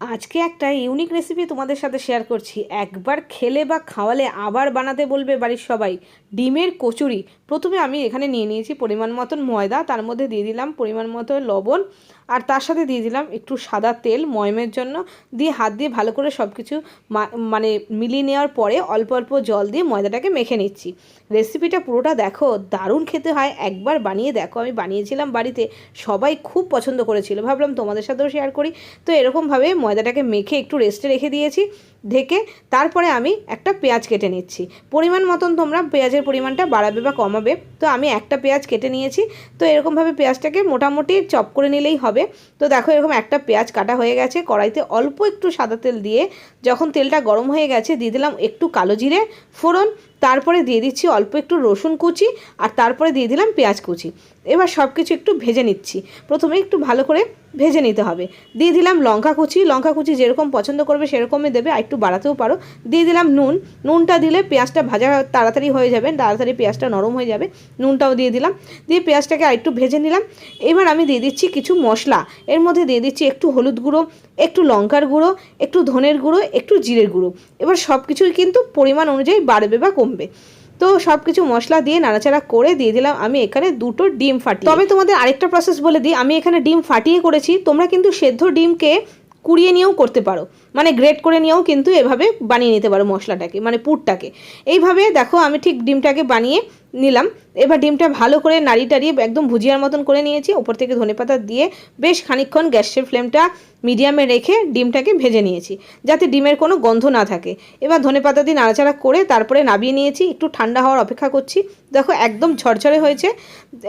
আজকে একটা unique recipe তোমাদের সাথে শেয়ার করছি। একবার খেলে বা খাওয়ালে আবার বানাতে বলবে বাড়ির সবাই। ডিমের কচুরি। প্রথমে আমি এখানে নিয়ে নিয়েছি পরিমাণ মতন ময়দা, তার মধ্যে দিয়ে দিলাম পরিমাণ মতো লবণ, আর তার সাথে দিয়ে দিলাম একটু সাদা তেল ময়মের জন্য। দিয়ে হাত দিয়ে ভালো করে সব কিছু মানে মিলিয়ে নেওয়ার পরে অল্প অল্প জল দিয়ে ময়দাটাকে মেখে নিচ্ছি। রেসিপিটা পুরোটা দেখো, দারুণ খেতে হয়। একবার বানিয়ে দেখো, আমি বানিয়েছিলাম বাড়িতে। সবাই খুব পছন্দ করেছিল। ভাবলাম তোমাদের সাথেও শেয়ার করি। তো এরকমভাবে ময়দাটাকে মেখে একটু রেস্টে রেখে দিয়েছি। ঢেকে তারপরে আমি একটা পেঁয়াজ কেটে নিচ্ছি। পরিমাণ মতন তোমরা পেঁয়াজের পরিমাণটা বাড়াবে বা কমাবে। তো আমি একটা পেঁয়াজ কেটে নিয়েছি। তো এরকমভাবে পেঁয়াজটাকে মোটামুটি চপ করে নিলেই হবে। তো দেখো এরকম একটা পেঁয়াজ কাটা হয়ে গেছে। কড়াইতে অল্প একটু সাদা তেল দিয়ে যখন তেলটা গরম হয়ে গেছে দিয়ে দিলাম একটু কালো জিরে ফোড়ন। তারপরে দিয়ে দিচ্ছি অল্প একটু রসুন কুচি আর তারপরে দিয়ে দিলাম পেঁয়াজ কুচি। এবার সব কিছু একটু ভেজে নিচ্ছি। প্রথমে একটু ভালো করে ভেজে নিতে হবে। দিয়ে দিলাম লঙ্কা কুচি। লঙ্কা কুচি যেরকম পছন্দ করবে সেরকমই দেবে। আর একটু বাড়াতেও পারো। দিয়ে দিলাম নুন। নুনটা দিলে পেঁয়াজটা ভাজা তাড়াতাড়ি হয়ে যাবে, তাড়াতাড়ি পেঁয়াজটা নরম হয়ে যাবে। নুনটাও দিয়ে দিলাম। দিয়ে পেঁয়াজটাকে আরেকটু ভেজে নিলাম। এবার আমি দিয়ে দিচ্ছি কিছু মশলা। এর মধ্যে দিয়ে দিচ্ছি একটু হলুদ গুঁড়ো, একটু লঙ্কার গুঁড়ো, একটু ধনের গুঁড়ো, একটু জিরের গুঁড়ো। এবার সব কিছুই কিন্তু পরিমাণ অনুযায়ী বাড়বে বা কমবে। তো সব কিছু মশলা দিয়ে নাড়াচাড়া করে দিয়ে দিলাম আমি এখানে দুটো ডিম ফাটিয়ে। তবে তোমাদের আরেকটা প্রসেস বলে দিই। আমি এখানে ডিম ফাটিয়ে করেছি। তোমরা কিন্তু সেদ্ধ ডিমকে কুড়িয়ে নিয়েও করতে পারো। মানে গ্রেট করে নিয়েও কিন্তু এভাবে বানিয়ে নিতে পারো মশলাটাকে মানে পুরটাকে। এইভাবে দেখো আমি ঠিক ডিমটাকে বানিয়ে নিলাম। এবার ডিমটা ভালো করে নাড়ি টাড়িয়ে একদম ভুজিয়ার মতন করে নিয়েছি। ওপর থেকে ধনেপাতা দিয়ে বেশ খানিক্ষণ গ্যাসের ফ্লেমটা মিডিয়ামে রেখে ডিমটাকে ভেজে নিয়েছি, যাতে ডিমের কোনো গন্ধ না থাকে। এবার ধনেপাতা দিয়ে নাড়াচাড়া করে তারপরে নাবিয়ে নিয়েছি। একটু ঠান্ডা হওয়ার অপেক্ষা করছি। দেখো একদম ঝরঝরে হয়েছে।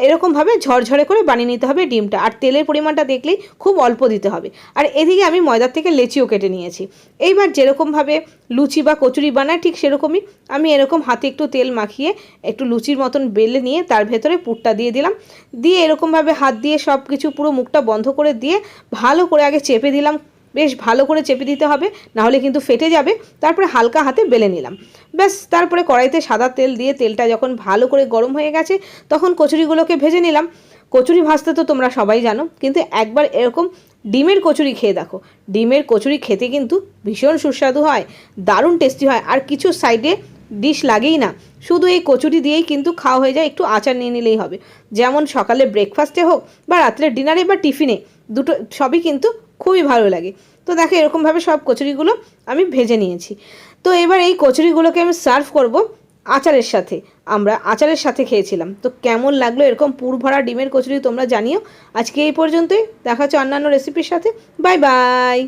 এরকমভাবে ঝরঝরে করে বানিয়ে নিতে হবে ডিমটা। আর তেলের পরিমাণটা দেখলেই খুব অল্প দিতে হবে। আর এদিকে আমি ময়দার থেকে লেচিও কেটে নিয়েছি। এইবার যেরকমভাবে লুচি বা কচুরি বানায়, ঠিক সেরকমই আমি এরকম হাতে একটু তেল মাখিয়ে একটু লুচির মতন বেলে নিয়ে তার ভেতরে পুরটা দিয়ে দিলাম। দিয়ে এরকমভাবে হাত দিয়ে সব কিছু পুরো মুখটা বন্ধ করে দিয়ে ভালো করে আগে চেপে দিলাম। বেশ ভালো করে চেপে দিতে হবে, নাহলে কিন্তু ফেটে যাবে। তারপরে হালকা হাতে বেলে নিলাম। ব্যাস, তারপরে কড়াইতে সাদা তেল দিয়ে তেলটা যখন ভালো করে গরম হয়ে গেছে, তখন কচুরিগুলোকে ভেজে নিলাম। কচুরি ভাজতে তো তোমরা সবাই জানো, কিন্তু একবার এরকম ডিমের কচুরি খেয়ে দেখো। ডিমের কচুরি খেতে কিন্তু ভীষণ সুস্বাদু হয়, দারুণ টেস্টি হয়, আর কিছু সাইডে ডিশ লাগেই না। শুধু এই কচুরি দিয়েই কিন্তু খাওয়া হয়ে যায়, একটু আচার নিয়ে নিলেই হবে। যেমন সকালে ব্রেকফাস্টে হোক বা রাত্রে ডিনারে বা টিফিনে দুটো সবই কিন্তু খুবই ভালো লাগে। তো দেখো, এরকমভাবে সব কচুরিগুলো আমি ভেজে নিয়েছি। তো এবার এই কচুরিগুলোকে আমি সার্ভ করব। আচারের সাথে। আমরা আচারের সাথে খেয়েছিলাম। তো কেমন লাগল এরকম পুর ভরা ডিমের কচুরি তোমরা জানিও। আজকে এই পর্যন্তই। দেখা হচ্ছে অন্যান্য রেসিপির সাথে। Bye bye